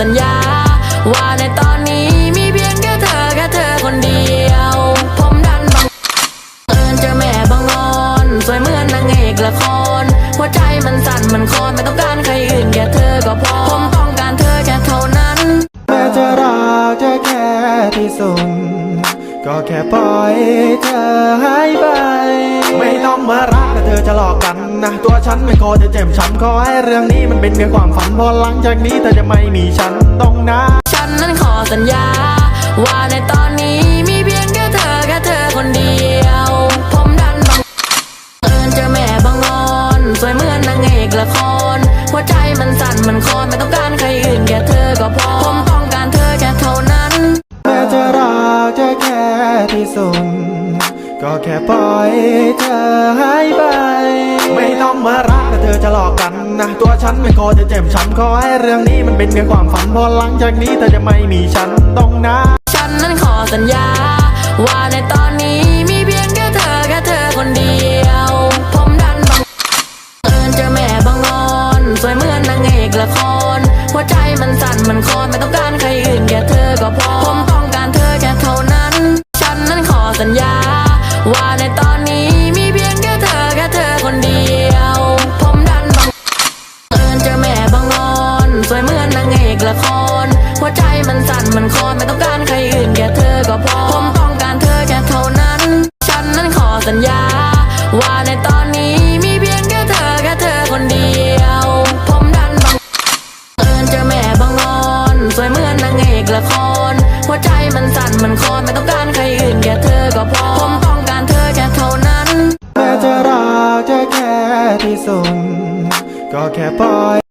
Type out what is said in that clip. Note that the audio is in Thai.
สัญญา ว่าในตอนนี้มีเพียงแค่เธอแค่เธอคนเดียว ผมดันบังเอิญเจอแม่บางออนสวยเหมือนนางเอกละคร หัวใจมันสั่นมันคลอนไม่ต้องการใครอื่นแค่เธอก็พอ ผมต้องการเธอแค่เท่านั้น แม้จะรักเธอแค่ที่สุดก็แค่ปล่อยเธอหายไป ไม่ต้องมารัก เธอจะหลอกกันนะ ตัวฉันไม่โกจะเจ็บช้ำขอให้เรื่องนี้มันเป็นเพียงความฝันพอหลังจากนี้เธอจะไม่มีฉันต้องนะ ฉันนั้นขอสัญญา ว่าในตอนนี้มีเพียงแค่เธอแค่เธอคนเดียว ผมดันบังเอิญเจอแม่บางอ่อนสวยเหมือนนางเอกละครหัวใจมันสั่นมันคลอนไม่ต้องการใครอื่นแค่เธอก็พอผมต้องการเธอแค่เท่านั้นแม้จะรักเธอแค่ที่สุด ก็แค่ปล่อยเธอหายไป ไม่ต้องมารักแต่เธอจะหลอกกันนะ ตัวฉันไม่โกจะเจ็บช้ำขอให้เรื่องนี้มันเป็นเพียงความฝันพอหลังจากนี้เธอจะไม่มีฉันต้องนะฉันนั้นขอสัญญา ว่าในตอนนี้มีเพียงแค่เธอแค่เธอคนเดียว ผมดันบังเอิญเจอแม่บางอ่อนสวยเหมือนนางเอกละครหัวใจมันสั่นมันคลอนไม่ต้องการใครอื่นแค่เธอก็พอผมต้องการ ละคร หัวใจมันสั่นมันคลอนไม่ต้องการใครอื่นแค่เธอก็พอ ผมต้องการเธอแค่เท่านั้น ฉันนั้นขอสัญญา ว่าในตอนนี้มีเพียงแค่เธอแค่เธอคนเดียว ผมดันบังเอิญเจอแม่บางอ่อนสวยเหมือนนางเอกละคร หัวใจมันสั่นมันคลอนไม่ต้องการใครอื่นแค่เธอก็พอ ผมต้องการเธอแค่เท่านั้น แม้จะรักเธอแค่ที่สุดก็แค่ปล่อย